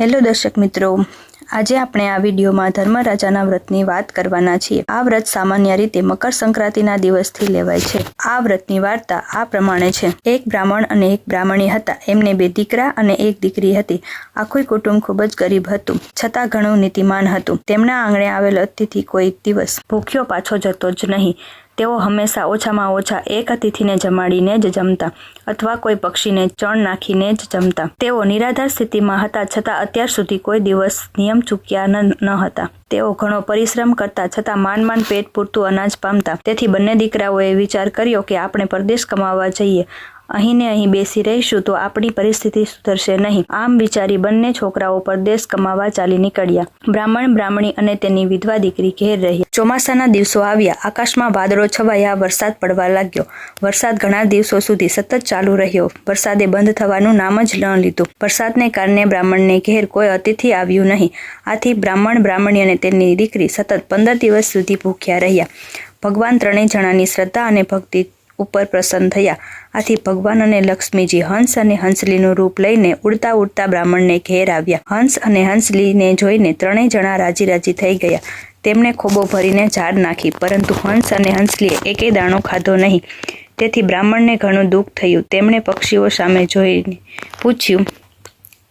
Hello દર્શક મિત્રો, આજે આપણે આ વિડીયોમાં ધર્મરાજાના વ્રતની વાત કરવાના છીએ. આ વ્રત સામાન્ય રીતે મકર સંક્રાંતિના દિવસથી લેવાય છે. આ વ્રતની વાર્તા આ પ્રમાણે છે. એક બ્રાહ્મણ અને એક બ્રાહ્મણી હતા. એમને બે દીકરા અને એક દીકરી હતી. આખું કુટુંબ ખૂબ જ ગરીબ હતું, છતાં ઘણું નીતિમાન હતું. તેમના આંગણે આવેલ અતિથિ કોઈ દિવસ ભૂખ્યો પાછો જતો જ નહીં. તેઓ હંમેશા ઓછામાં ઓછા એક અતિથિને જમાડીને જ જમતા અથવા કોઈ પક્ષીને ચણ નાખીને જ જમતા. તેઓ નિરાધાર સ્થિતિમાં હતા છતાં અત્યાર સુધી કોઈ દિવસ નિયમ ચૂક્યા ન હતા. તેઓ ઘણો પરિશ્રમ કરતા છતાં માંડ માંડ પેટ પૂરતું અનાજ પામતા. તેથી બંને દીકરાઓએ વિચાર કર્યો કે આપણે પરદેશ કમાવા જઈએ. અહીં ને અહીં બેસી રહીશું તો આપણી પરિસ્થિતિ સુધરશે નહીં. આમ વિચારી બંને છોકરાઓ પરદેશ કમાવા ચાલી નીકળ્યા. બ્રાહ્મણ, બ્રાહ્મણી અને તેની વિધવા દીકરી ઘેર રહી. ચોમાસાના દિવસો આવ્યા. આકાશમાં વાદળો છવાયા. વરસાદ પડવા લાગ્યો. વરસાદ ઘણા દિવસો સુધી સતત ચાલુ રહ્યો. વરસાદે બંધ થવાનું નામ જ ન લીધું. વરસાદને કારણે બ્રાહ્મણને ઘેર કોઈ અતિથિ આવ્યું નહીં. આથી બ્રાહ્મણ, બ્રાહ્મણી અને તેની દીકરી સતત પંદર દિવસ સુધી ભૂખ્યા રહ્યા. ભગવાન ત્રણેય જણાની શ્રદ્ધા અને ભક્તિ ઉપર પ્રસન્ન થયા. આથી ભગવાન અને લક્ષ્મીજી હંસ અને હંસલીનું રૂપ લઈને ઉડતા ઉડતા બ્રાહ્મણને ઘેર આવ્યા. હંસ અને હંસલીને જોઈને ત્રણેય જણા રાજી રાજી થઈ ગયા. તેમણે ખોબો ભરીને ઝાડ નાખી, પરંતુ હંસ અને હંસલીએ એકે દાણો ખાધો નહીં. તેથી બ્રાહ્મણને ઘણું દુઃખ થયું. તેમણે પક્ષીઓ સામે જોઈને પૂછ્યું,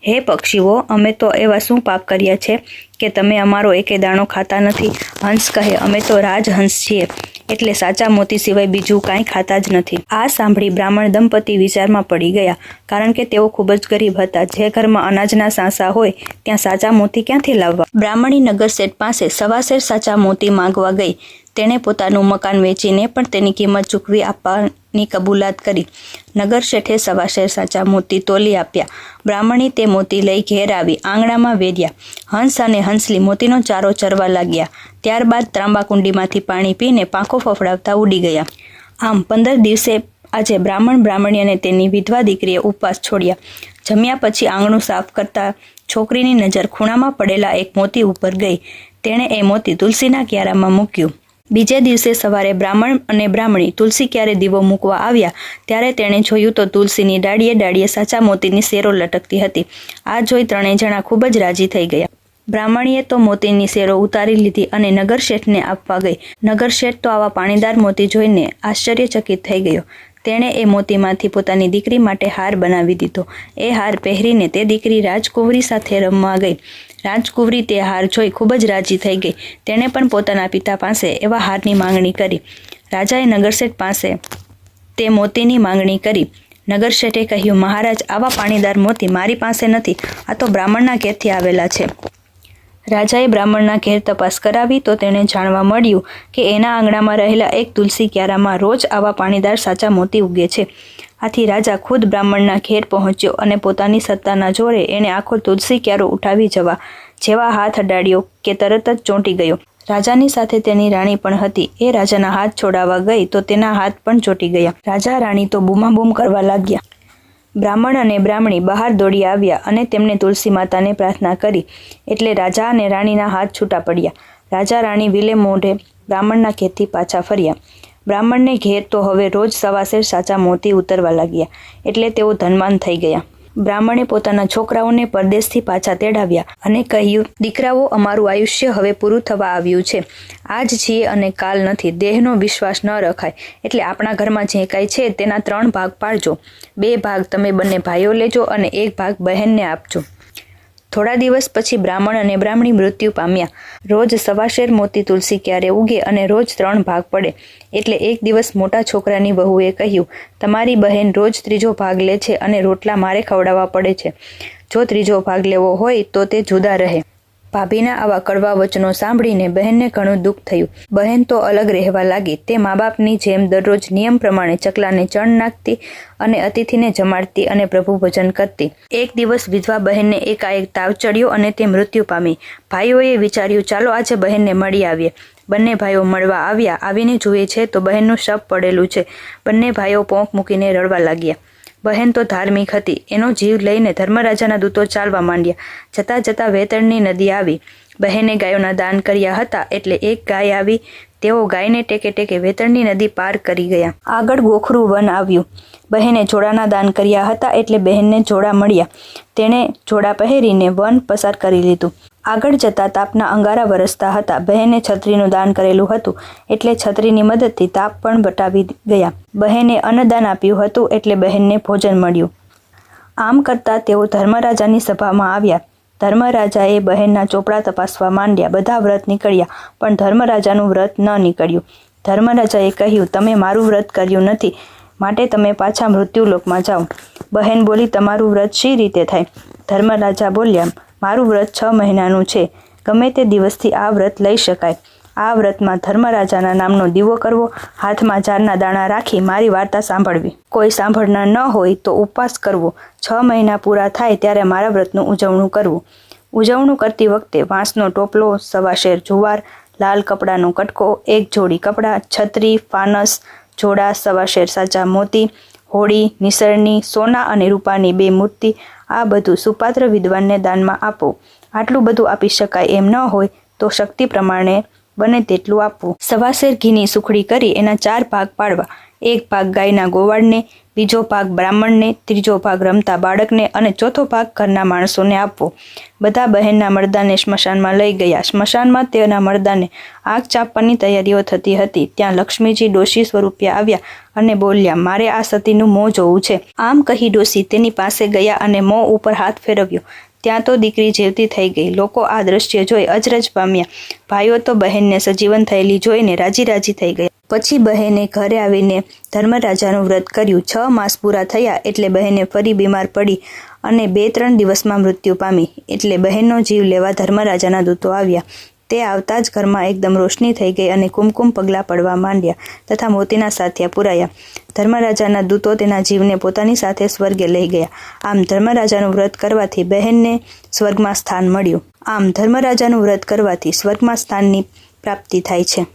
હે પક્ષીઓ, અમે તો એવા શું પાપ કર્યા છે કે તમે અમારો એકે દાણો ખાતા નથી? હંસ કહે, અમે તો રાજહંસ છીએ. એટલે સાચા મોતી સિવાય બીજું કાંઈ ખાતા જ નથી. આ સાંભળી બ્રાહ્મણ દંપતી વિચારમાં પડી ગયા, કારણ કે તેઓ ખૂબ જ ગરીબ હતા. જે ઘરમાં અનાજના સાંસા હોય, ત્યાં સાચા મોતી ક્યાંથી લાવવા? બ્રાહ્મણી નગર શેઠ પાસે સવાસેર સાચા મોતી માંગવા ગઈ. તેણે પોતાનું મકાન વેચીને પણ તેની કિંમત ચૂકવી આપવાની કબૂલાત કરી. નગર શેઠે સવાશેર સાચા મોતી તોલી આપ્યા. બ્રાહ્મણી તે મોતી લઈ ઘેર આવી આંગણામાં વેર્યા હંસ અને હંસલી મોતીનો ચારો ચરવા લાગ્યા. ત્યારબાદ ત્રાંબાકુંડીમાંથી પાણી પીને પાંખો ફફડાવતા ઉડી ગયા. આમ પંદર દિવસે આજે બ્રાહ્મણ બ્રાહ્મણી અને તેની વિધવા દીકરીએ ઉપવાસ છોડ્યા. જમ્યા પછી આંગણું સાફ કરતા છોકરીની નજર ખૂણામાં પડેલા એક મોતી ઉપર ગઈ. તેણે એ મોતી તુલસીના ક્યારામાં મૂક્યું. બીજે દિવસે સવારે બ્રાહ્મણ અને બ્રાહ્મણી તુલસી ક્યારે દીવો મૂકવા આવ્યા, ત્યારે તેણે જોયું તો તુલસીની ડાળીએ ડાળીએ સાચા મોતીની શેરો લટકતી હતી. આ જોઈ ત્રણેય જણા ખૂબ જ રાજી થઈ ગયા. બ્રાહ્મણીએ તો મોતીની શેરો ઉતારી લીધી અને નગર શેઠને આપવા ગઈ. નગર શેઠ તો આવા પાણીદાર મોતી જોઈને આશ્ચર્યચકિત થઈ ગયો. તેણે એ મોતીમાંથી પોતાની દીકરી માટે હાર બનાવી દીધો. એ હાર પહેરીને તે દીકરી રાજકુંવરી સાથે રમવા ગઈ. રાજકુંવરી તે હાર જોઈ ખૂબ જ રાજી થઈ ગઈ. તેણે પણ પોતાના પિતા પાસે એવા હારની માંગણી કરી. રાજાએ નગરશેઠ પાસે તે મોતીની માંગણી કરી. નગરશેઠે કહ્યું, મહારાજ, આવા પાણીદાર મોતી મારી પાસે નથી. આ તો બ્રાહ્મણના ઘેરથી આવેલા છે. રાજાએ બ્રાહ્મણના ઘેર તપાસ કરાવી તો તેણે જાણવા મળ્યું કે એના આંગણામાં રહેલા એક તુલસી ક્યારામાં રોજ આવા પાણીદાર સાચા મોતી ઉગે છે. આથી રાજા ખુદ બ્રાહ્મણના ઘેર પહોંચ્યો અને પોતાની સત્તાના જોરે એણે આખો તુલસી ક્યારો ઉઠાવી જવા જેવા હાથ અડાડ્યો કે તરત જ ચોંટી ગયો. રાજાની સાથે તેની રાણી પણ હતી. એ રાજાના હાથ છોડાવવા ગઈ તો તેના હાથ પણ ચોંટી ગયા. રાજા રાણી તો બૂમાબૂમ કરવા લાગ્યા. બ્રાહ્મણ અને બ્રાહ્મણી બહાર દોડી આવ્યા અને તેમને તુલસી માતાને પ્રાર્થના કરી એટલે રાજા અને રાણીના હાથ છૂટા પડ્યા. રાજા, રાણી વિલે મોઢે બ્રાહ્મણના ઘેરથી પાછા ફર્યા. બ્રાહ્મણને ઘેર તો હવે રોજ સવાસેર સાચા મોતી ઉતરવા લાગ્યા એટલે તેઓ ધનવાન થઈ ગયા. બ્રાહ્મણે પોતાના છોકરાઓને પરદેશથી પાછા તેડાવ્યા અને કહ્યું, દીકરાઓ, અમારું આયુષ્ય હવે પૂરું થવા આવ્યું છે. આજ છીએ અને કાલ નથી. દેહનો વિશ્વાસ ન રખાય. એટલે આપણા ઘરમાં જે કાંઈ છે તેના ત્રણ ભાગ પાડજો. બે ભાગ તમે બંને ભાઈઓ લેજો અને એક ભાગ બહેનને આપજો. થોડા દિવસ પછી બ્રાહ્મણ અને બ્રાહ્મણી મૃત્યુ પામ્યા. રોજ સવાશેર મોતી તુલસી ક્યારે ઉગે અને રોજ ત્રણ ભાગ પડે. એટલે એક દિવસ મોટા છોકરાની વહુએ કહ્યું, તમારી બહેન રોજ ત્રીજો ભાગ લે છે અને રોટલા મારે ખવડાવવા પડે છે. જો ત્રીજો ભાગ લેવો હોય તો તે જુદા રહે. ભાભીના આવા કડવા વચનો સાંભળીને બહેનને ઘણું દુઃખ થયું. બહેન તો અલગ રહેવા લાગી. તે મા બાપની જેમ દરરોજ નિયમ પ્રમાણે ચકલાને ચણ નાખતી અને અતિથિને જમાડતી અને પ્રભુ ભજન કરતી. એક દિવસ વિધવા બહેનને એકાએક તાવ ચડ્યો અને તે મૃત્યુ પામી. ભાઈઓએ વિચાર્યું, ચાલો આજે બહેનને મળી આવીએ. બંને ભાઈઓ મળવા આવ્યા. આવીને જુએ છે તો બહેનનું શબ પડેલું છે. બંને ભાઈઓ પોંક મૂકીને રડવા લાગ્યા. બહેન તો ધાર્મિક હતી. એનો જીવ લઈને ધર્મરાજાના દૂતો ચાલવા માંડ્યા. જતાં જતાં વેતણની નદી આવી. બહેને ગાયોના દાન કર્યા હતા એટલે એક ગાય આવી. તેઓ ગાયને ટેકે ટેકે વેતણની નદી પાર કરી ગયા. આગળ ગોખરું વન આવ્યું. બહેને જોડાના દાન કર્યા હતા એટલે બહેનને જોડા મળ્યા. તેણે જોડા પહેરીને વન પસાર કરી લીધું. આગળ જતા તાપના અંગારા વરસતા હતા. બહેને છત્રીનું દાન કરેલું હતું એટલે છત્રીની મદદથી તાપ પણ બટાવી ગયા. બહેને અન્નદાન આપ્યું હતું એટલે બહેનને ભોજન મળ્યું. આમ કરતાં તેઓ ધર્મરાજાની સભામાં આવ્યા. ધર્મરાજાએ બહેનના ચોપડા તપાસવા માંડ્યા. બધા વ્રત નીકળ્યા, પણ ધર્મરાજાનું વ્રત ન નીકળ્યું. ધર્મરાજાએ કહ્યું, તમે મારું વ્રત કર્યું નથી. માટે તમે પાછા મૃત્યુલોકમાં જાઓ. બહેન બોલી, તમારું વ્રત શી રીતે થાય? ધર્મરાજા બોલ્યા મારું વ્રત છ મહિનાનું છે. ગમે તે દિવસથી આ વ્રત લઈ શકાય. આ વ્રતમાં ધર્મરાજાના નામનો દીવો કરવો, હાથમાં ઝાડના દાણા રાખી મારી વાર્તા સાંભળવી. કોઈ સાંભળનાર ન હોય તો ઉપવાસ કરવો. છ મહિના પૂરા થાય ત્યારે મારા વ્રતનું ઉજવણું કરવું. ઉજવણું કરતી વખતે વાંસનો ટોપલો, સવાશેર જુવાર, લાલ કપડાનો કટકો, એક જોડી કપડાં, છત્રી, ફાનસ, જોડા, સવાશેર સાચા મોતી, હોળી, નિસરણી, સોના અને રૂપાની બે મૂર્તિ આ બધું સુપાત્ર વિદ્વાનને દાનમાં આપો. આટલું બધું આપી શકાય એમ ન હોય તો શક્તિ પ્રમાણે બને તેટલું આપવું. સવાસેર ઘીની સુખડી કરી એના ચાર ભાગ પાડવા. એક ભાગ ગાયના ગોવાળને બીજો ભાગ બ્રાહ્મણને, ત્રીજો ભાગ રમતા બાળકને અને ચોથો ભાગ ઘરના માણસોને આપવો. બધા બહેનના મરદાને સ્મશાનમાં લઈ ગયા. સ્મશાનમાં તેના મરદાને આગ ચાપવાની તૈયારીઓ થતી હતી. ત્યાં લક્ષ્મીજી ડોશી સ્વરૂપે આવ્યા અને બોલ્યા, મારે આ સતીનું મોં જોવું છે. આમ કહી ડોશી તેની પાસે ગયા અને મોં ઉપર હાથ ફેરવ્યો. ત્યાં તો દીકરી જીવતી થઈ ગઈ. લોકો આ દ્રશ્ય જોઈ અજરજ પામ્યા. ભાઈઓ તો બહેનને સજીવન થયેલી જોઈને રાજી રાજી થઈ ગયા. પછી બહેને ઘરે આવીને ધર્મરાજાનું વ્રત કર્યું. છ માસ પૂરા થયા એટલે બહેને ફરી બીમાર પડી અને બે ત્રણ દિવસમાં મૃત્યુ પામી એટલે બહેનનો જીવ લેવા ધર્મરાજાના દૂતો આવ્યા. તે આવતા જ ઘરમાં એકદમ રોશની થઈ ગઈ અને કુમકુમ પગલાં પડવા માંડ્યા તથા મોતીના સાથિયા પુરાયા. ધર્મરાજાના દૂતો તેના જીવને પોતાની સાથે સ્વર્ગે લઈ ગયા. આમ ધર્મરાજાનું વ્રત કરવાથી બહેનને સ્વર્ગમાં સ્થાન મળ્યું. આમ ધર્મરાજાનું વ્રત કરવાથી સ્વર્ગમાં સ્થાનની પ્રાપ્તિ થાય છે.